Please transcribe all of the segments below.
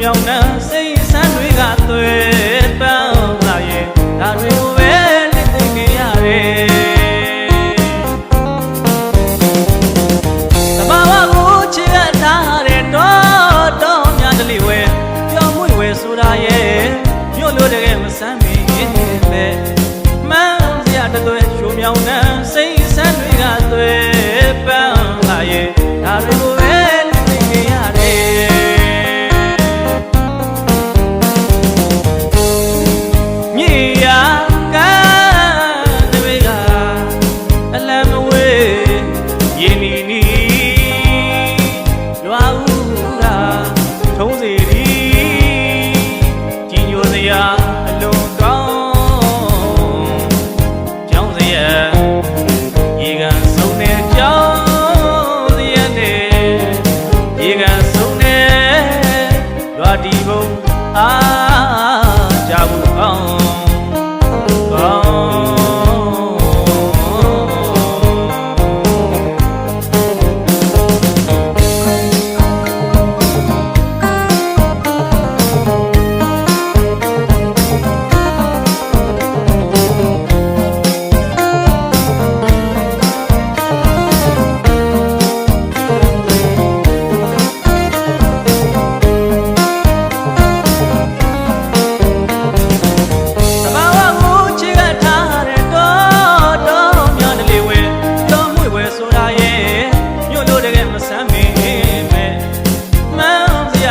မြောင်နှံစိတ်ဆန်းတွေကသွေပန်းလာရဲ့ဒါတွေကိုပဲလက်သိခင်ရတယ်တဘာဝကိုချစ်ရထားတဲ့တော့တော့များတလီဝဲကြောင်မွေဝဲဆိုတာရဲ့မြို့လိုတကယ်မဆန်းမင်းပဲ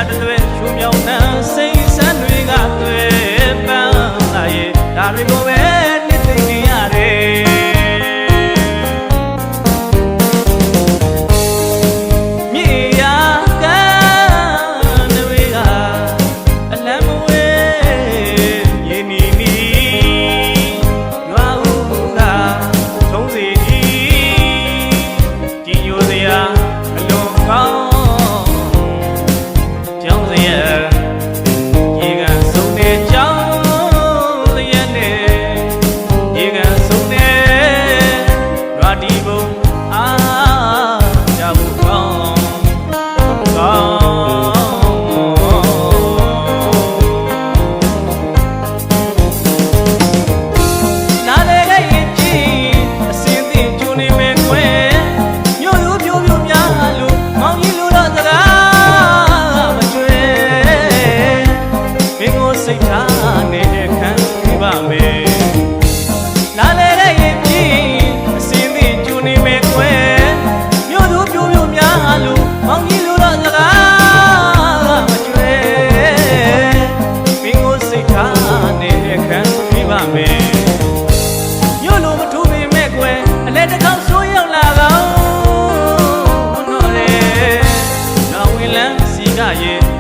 တလွဲရှုမြောင်းတန်စိမ့် Ah. ပဲမြို့လိုမထူပေမဲ့ကွယ်အလဲတစ်ခေါက်ဆိုးရောက်လာကောင်းတော့လေနောင်ဝင်လန်းစီကရဲ့